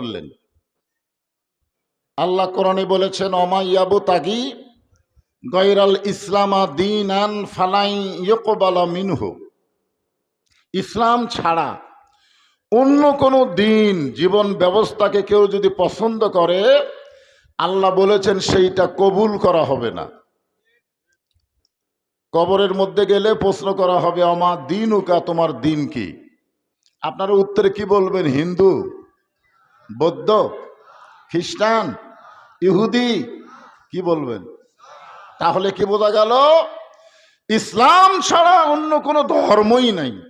করলেন। আল্লাহ কোরআনে বলেছেন অমাইয়াবু তাগি গৈরাল ইসলামা দিন আন ফালাই ইয়কবালা মিনহু। ইসলাম ছাড়া অন্য কোনো দিন জীবন ব্যবস্থাকে কেউ যদি পছন্দ করে, আল্লাহ বলেছেন সেইটা কবুল করা হবে না। কবরের মধ্যে গেলে প্রশ্ন করা হবে আমার দিন উকা তোমার দিন কি? আপনারা উত্তরে কি বলবেন, হিন্দু? বৌদ্ধ, খ্রিস্টান, ইহুদি, কি বলবেন? তাহলে কি বোঝা গেল? ইসলাম ছাড়া অন্য কোনো ধর্মই নাই।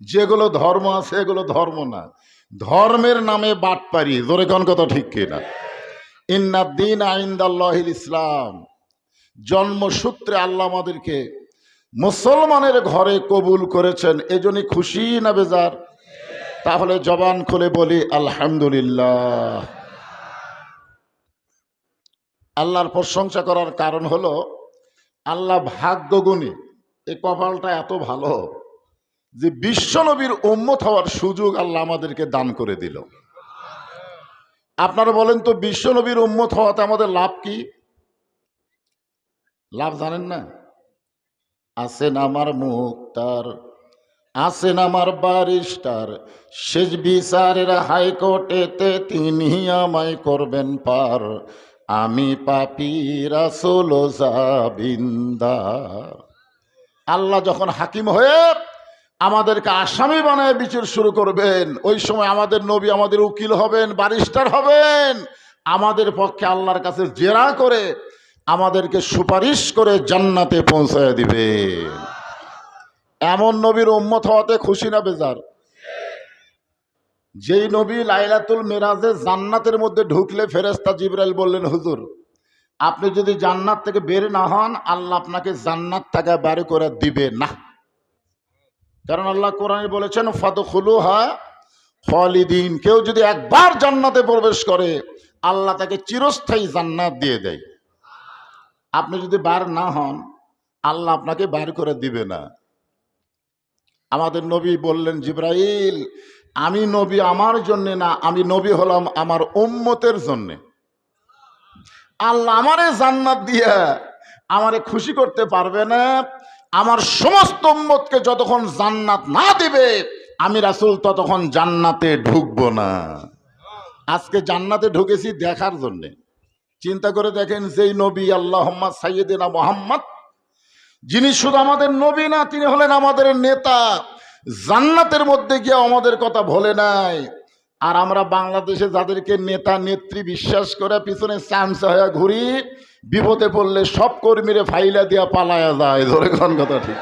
যেগুলো ধর্ম আছে, এগুলো ধর্ম না। ধর্মের নামে বাটপারি। জোরে কোন কথা ঠিক কিনা ইন্নাদ্দিন আইন্দাল্লাহিল ইসলাম। জন্মসূত্রে আল্লাহ আমাদেরকে মুসলমানের ঘরে কবুল করেছেন। এজন্যই খুশি না বেজার? তাহলে জবান খুলে বলি, আলহামদুলিল্লাহ। আল্লাহর প্রশংসা করার কারণ হলো, আল্লাহ ভাগ্যগুণী। এই কপালটা এত ভালো যে বিশ্বনবীর উম্মত হওয়ার সুযোগ আল্লাহ আমাদেরকে দান করে দিল। আপনারা বলেন তো বিশ্বনবীর উম্মত হওয়াতে আমাদের লাভ কি? লাভ জানেন না? আছেন আমার মুক্তার আছেন আমার বারিস্টার শেষ বিচারের হাইকোর্টেতে তিনি আমায় করবেন পার। আমি পাপি রাসোল আল্লাহ যখন হাকিম হয়ে আমাদেরকে আসামি বানায় বিচার শুরু করবেন, ওই সময় আমাদের নবী আমাদের উকিল হবেন বারিস্টার হবেন। আমাদের পক্ষে আল্লাহর কাছে জেরা করে আমাদেরকে সুপারিশ করে জান্নাতে পৌঁছায় দিবে। এমন নবীর উম্মত হওয়াতে খুশি না বেজার? যেই নবী লাইলাতুল মেরাজে জান্নাতের মধ্যে ঢুকলে ফেরেস্তা জিবরাইল বললেন, হুজুর, আপনি যদি জান্নাত থেকে বের না হন, আল্লাহ আপনাকে জান্নাত থেকে বাড়ি করে দিবে না। কারণ আল্লাহ কোরআনে বলেছেন, ফাদখুলুহা খালিদিন। কেউ যদি একবার জান্নাতে প্রবেশ করে, আল্লাহ তাকে চিরস্থায়ী জান্নাত দিয়ে দেয়। আপনি যদি বার না হন, আল্লাহ আপনাকে বার করে দিবে না। আমাদের নবী বললেন, জিব্রাইল, আমি নবী আমার জন্যে না, আমি নবী হলাম আমার উম্মতের জন্যে। আল্লাহ আমারে জান্নাত দিয়ে আমারে খুশি করতে পারবে না। আমার সমস্ত উম্মতকে যতক্ষণ জান্নাত না দেবে, আমি রাসূল ততক্ষণ জান্নাতে ঢুকবো না। আজকে জান্নাতে ঢুকেছি দেখার জন্যে। চিন্তা করে দেখেন, যেই নবী আল্লাহ সাইয়েদিনা মোহাম্মদ যিনি শুধু আমাদের নবী না, তিনি হলেন আমাদের নেতা। জান্নাতের মধ্যে গিয়ে আমাদের কথা ভোলে নাই। আর আমরা বাংলাদেশে যাদেরকে নেতা, নেত্রী বিশ্বাস করে পিছনে চান্স হয়ে ঘুরি, বিপদে পড়লে সব কর্মীরে ফাইলা দিয়া পালায়া যায়। ধরে কোন কথা ঠিক